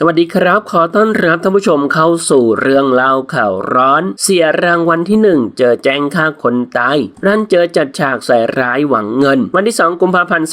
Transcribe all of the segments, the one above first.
สวัสดีครับ ขอต้อนรับท่านผู้ชมเข้าสู่เรื่องเล่าข่าวร้อน เสียรางวัลที่หนึ่งเจอแจ้งฆ่าคนตายรั่นเจอจัดฉากใส่ร้ายหวังเงิน วันที่ 2 กุมภาพันธ์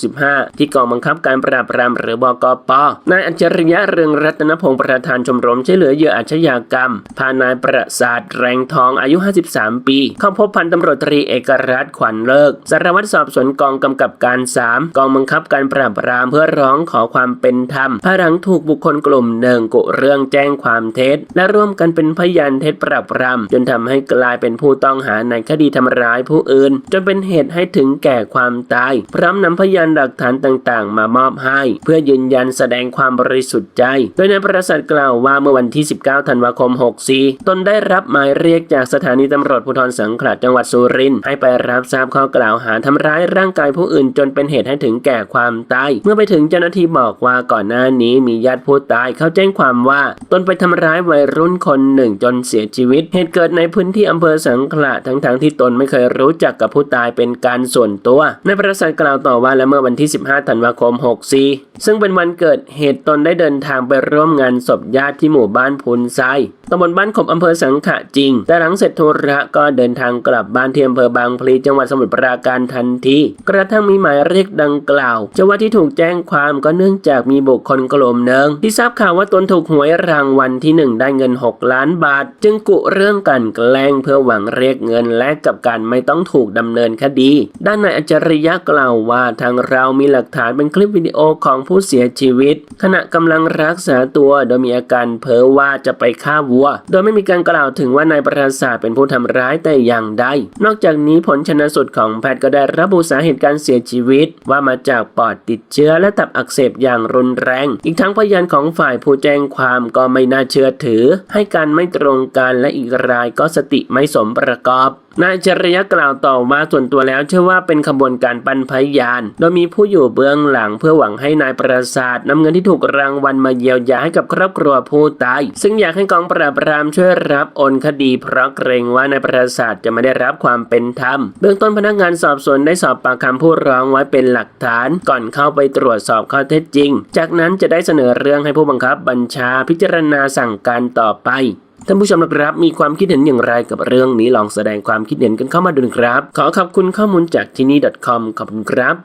2565 ที่กองบังคับการปราบปรามหรือบกปนายอัจฉริยะเรืองรัตนพงศ์ประธานชมรมช่วยเหลือเหยื่ออาชญากรรม พานายประสาทแรงทองอายุ 53 ปีเข้าพบพันตำรวจตรีเอกรัตน์ขวัญเลิกสารวัตรสอบสวนกองกำกับการ 3 กองบังคับการปราบปรามเพื่อร้องขอความเป็นธรรมภายหลังถูกบุคคลกลุ่มหนึ่งกุเรื่องแจ้งความเท็จ และร่วมกันเป็นพยานเท็จปราบปรามจนทำให้กลายเป็นผู้ต้องหาในคดีทำร้ายผู้อื่น จนเป็นเหตุให้ถึงแก่ความตาย พร้อมนำพยานหลักฐานต่างๆ มามอบให้ เพื่อยืนยันแสดงความบริสุทธิ์ใจ โดยนายประสัทกล่าวว่าเมื่อวันที่ 19 ธันวาคม 64 ตนได้รับหมายเรียกจากสถานีตำรวจภูธรสังขละจังหวัดสุรินทร์ให้ไปรับทราบข้อกล่าวหาทำร้ายร่างกายผู้อื่น จนเป็นเหตุให้ถึงแก่ความตาย เมื่อไปถึงเจ้าหน้าที่บอกว่าก่อนหน้านี้มีญาติผู้ตายเขาแจ้งความว่าตนไปทำร้ายวัยรุ่นคนหนึ่งจนเสียชีวิต เหตุเกิดในพื้นที่อำเภอสังขละทั้งๆทที่ตนไม่เคยรู้จักกับผู้ตายเป็นการส่วนตัวนายประสัทกล่าวต่อว่าและเมื่อวันที่ 15 ธันวาคม 64 ซึ่งเป็นวันเกิดเหตุตนได้เดินทางไปร่วมงานศพญาติที่หมู่บ้านพุนไซตำบลบ้านขบอำเภอสังขะจริง แต่หลังเสร็จธุระก็เดินทางกลับบ้านที่อำเภอบางพลีจังหวัดสมุทรปราการทันทีกระทั่งมีหมายเรียกดังกล่าวจะว่าที่ถูกแจ้งความก็เนื่องจากมีบุคคลกลุ่มหนึ่งที่ทราบข่าวว่าตนถูกหวยรางวัลที่หนึ่งได้เงิน 6 ล้านบาท จึงกุเรื่องการแกล้งเพื่อหวังเรียกเงินแลกกับการไม่ต้องถูกดำเนินคดี ด้านนายอัจฉริยะกล่าวว่าทางเรามีหลักฐานเป็นคลิปวิดีโอของผู้เสียชีวิต ขณะกำลังรักษาตัวโดยมีอาการเพ้อว่าจะไปฆ่าวัว โดยไม่มีการกล่าวถึงว่านายประสาทเป็นผู้ทำร้ายแต่อย่างใดนอกจากนี้ผลชนสูตรของแพทย์ก็ได้ระบุสาเหตุการเสียชีวิต ว่ามาจากปอดติดเชื้อและตับอักเสบอย่างรุนแรง อีกทั้งพยานของฝ่ายผู้แจ้งความก็ไม่น่าเชื่อถือ ให้การไม่ตรงกันและอีกรายก็สติไม่สมประกอบนายจริยะกล่าวต่อว่าส่วนตัวแล้วเชื่อว่าเป็นขบวนการปันพยาน โดยมีผู้อยู่เบื้องหลังเพื่อหวังให้นายประสาทนำเงินที่ถูกรางวัลมาเยียวยาให้กับครอบครัวผู้ตาย ซึ่งอยากให้กองปราบปรามช่วยรับโอนคดี เพราะเกรงว่านายประสาทจะไม่ได้รับความเป็นธรรม เบื้องต้นพนักงานสอบสวนได้สอบปากคำผู้ร้องไว้เป็นหลักฐาน ก่อนเข้าไปตรวจสอบข้อเท็จจริง จากนั้นจะได้เสนอเรื่องให้ผู้บังคับบัญชาพิจารณาสั่งการต่อไปท่านผู้ชมนะครับมีความคิดเห็นอย่างไรกับเรื่องนี้ลองแสดงความคิดเห็นกันเข้ามาดูนะครับ ขอขอบคุณข้อมูลจากที่นี่ .com ขอบคุณครับ